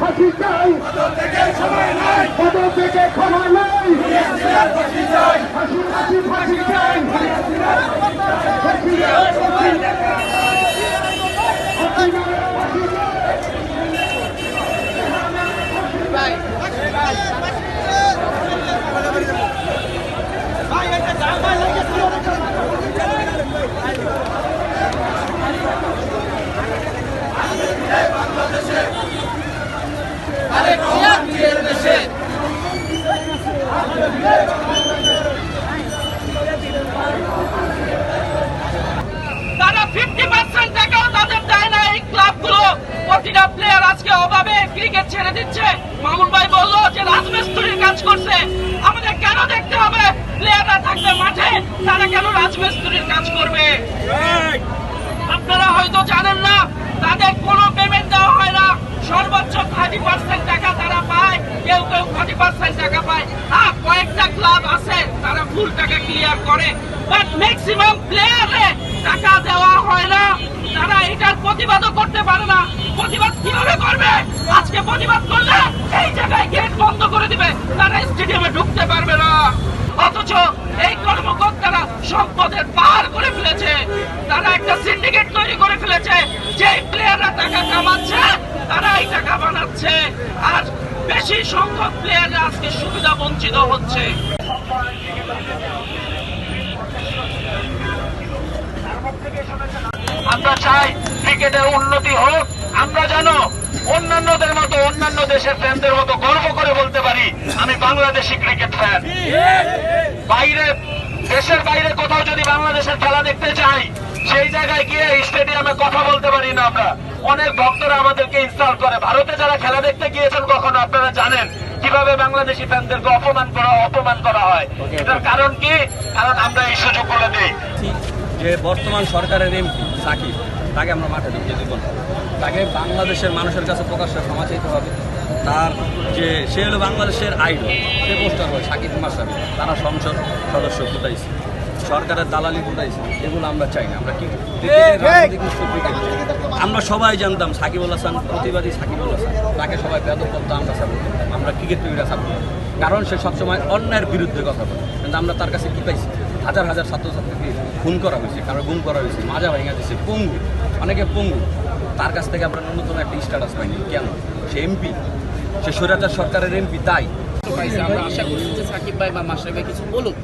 ফাঁসি চাই পদল থেকে ক্ষমা নাই ফাঁসি ফাঁসি ফাঁসি চাই তারা ফিফটি পার্সেন্ট টাকাও তাদের দেয় না এই ক্লাবগুলো। প্রতিটা প্লেয়ার আজকে অভাবে ক্রিকেট ছেড়ে দিচ্ছে। মামুন ভাই বলল যে রাজমিস্ত্রির কাজ করছে। আমাদের কেন দেখতে হবে? প্লেয়াররা থাকবে মাঠে, তারা কেন রাজমিস্ত্রির কাজ করবে? আপনারা হয়তো জানেন না, তাদের কোনো পেমেন্ট দেওয়া হয় না। সর্বোচ্চ থার্টি পার্সেন্ট কেউ কেউ থার্টি পার্সেন্ট টাকা পায়। হ্যাঁ কয়েকটা ক্লাব আছে, তারা ফুল টাকা ক্লিয়ার করে বাট ম্যাক্সিমাম প্লেয়ারে টাকা দেওয়া হয় না। তারা এটার প্রতিবাদও করতে পারে না। প্রতিবাদ কীভাবে করবে? আজকে প্রতিবাদ করলে এই জায়গায় গেট বন্ধ করে দিবে। তারা স্টেডিয়ামে ঢুকতে পারবে না। অথচ এই কর্মকর্তারা সম্পদের পার করে ফেলেছে। তারা একটা সিন্ডিকেট তৈরি করে ফেলেছে। যে প্লেয়াররা টাকা কামাচ্ছে তারা এই টাকা বানাচ্ছে। আর বেশি সংখ্যক প্লেয়াররা আজকে সুবিধা বঞ্চিত হচ্ছে। আমরা চাই ক্রিকেটের উন্নতি হোক। আমরা যেন অন্যান্যদের মতো অন্যান্য দেশের ফ্যানদের মতো গর্ব করে বলতে পারি, আমি বাংলাদেশি ক্রিকেট ফ্যান। বাইরে, দেশের বাইরে কোথাও যদি বাংলাদেশের খেলা দেখতে চাই, সেই জায়গায় গিয়ে স্টেডিয়ামে কথা বলতে পারি না আমরা। অনেক ভক্তরা আমাদেরকে ইনস্টল করে। ভারতে যারা খেলা দেখতে গিয়েছেন কখনো আপনারা জানেন কীভাবে বাংলাদেশি ফ্যানদেরকে অপমান করা অপমান করা হয়? এটার কারণ কি? কারণ আমরা এই সুযোগগুলো দিই যে বর্তমান সরকারের এমপি সাকিব তাকে আমরা মাঠে ঢুকতে দেব তাকে বাংলাদেশের মানুষের কাছে প্রকাশ্যে ক্ষমা চাইতে হবে। তার যে সে হলো বাংলাদেশের আইডল সে পোস্টার হয় সাকিব মাসার তারা সংসদ সদস্য ফুটাইছে সরকারের দালালি ফুটাইছে এগুলো আমরা চাই না। আমরা কি। আমরা সবাই জানতাম সাকিবুল হাসান প্রতিবাদী সাকিবুল হাসান। তাকে সবাই বেদক করতো আমরা সাপোর্ট করতাম। আমরা ক্রিকেট প্রেমীরা সাপোর্ট করতাম। কারণ সে সবসময় অন্যায়ের বিরুদ্ধে কথা বলে। কিন্তু আমরা তার কাছে কী পাইছি? হাজার হাজার ছাত্রছাত্রীকে খুন করা হয়েছে কারও গুম করা হয়েছে মাজা ভেঙে দিয়েছে পঙ্গু অনেকে পঙ্গু। তার কাছ থেকে আমরা ন্যূনতম একটা স্ট্যাটাস পাইনি। কেন? সে এমপি। সে স্বৈরাচার সরকারের এমপি তাই। পাইছে আমরা আশা করছি যে সাকিব ভাই বা মাসে ভাই কিছু বলুক।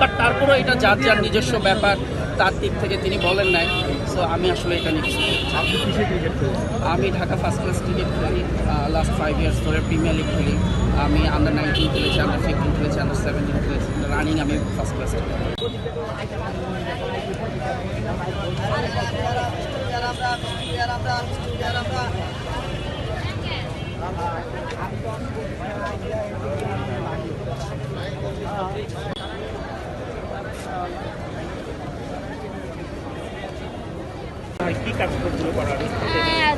বাট তারপরেও এটা যার যার নিজস্ব ব্যাপার তার দিক থেকে তিনি বলেন নাই। সো আমি আসলে এটা নিয়ে কিছু বলতে চাই। না। আমি ঢাকা ফার্স্ট ক্লাস ক্রিকেট খেলি লাস্ট ফাইভ ইয়ার্স ধরে প্রিমিয়ার লিগ খেলি। আমি আন্ডার নাইনটিন খেলেছি আন্ডার ফিফটিন খেলেছি আন্ডার সেভেন্টিন খেলেছি। রানিং আমি ফার্স্ট ক্লাস খেলি।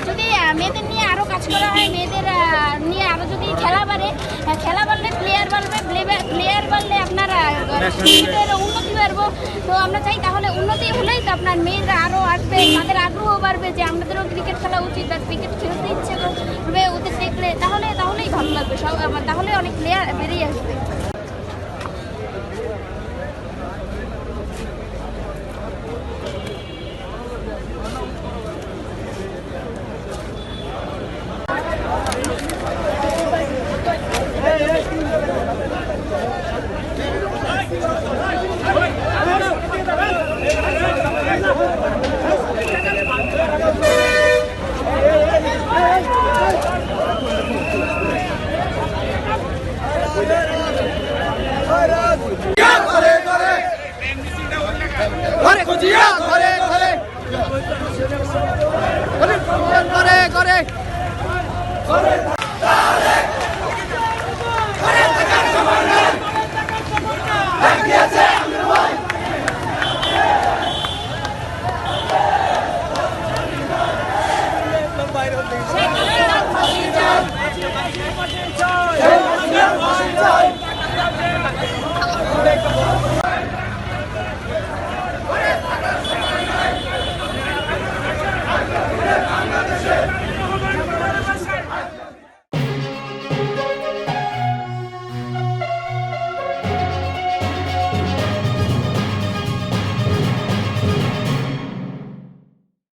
যদি মেয়েদের নিয়ে আরও কাজ করা হয় মেয়েদের নিয়ে আরও যদি খেলা বাড়ে খেলা বাড়লে প্লেয়ার বাড়বে প্লেয়ার বাড়লে আপনার আহ, উন্নতি বাড়বো। তো আমরা চাই তাহলে উন্নতি হলেই তো আপনার মেয়েরা আরও আসবে তাদের আগ্রহ বাড়বে যে আমাদেরও ক্রিকেট খেলা উচিত আর ক্রিকেট খেলতে ইচ্ছে করবে ওদের দেখলে তাহলে তাহলেই ভালো লাগবে সব তাহলে অনেক প্লেয়ার বেরিয়ে আসবে। 我こちら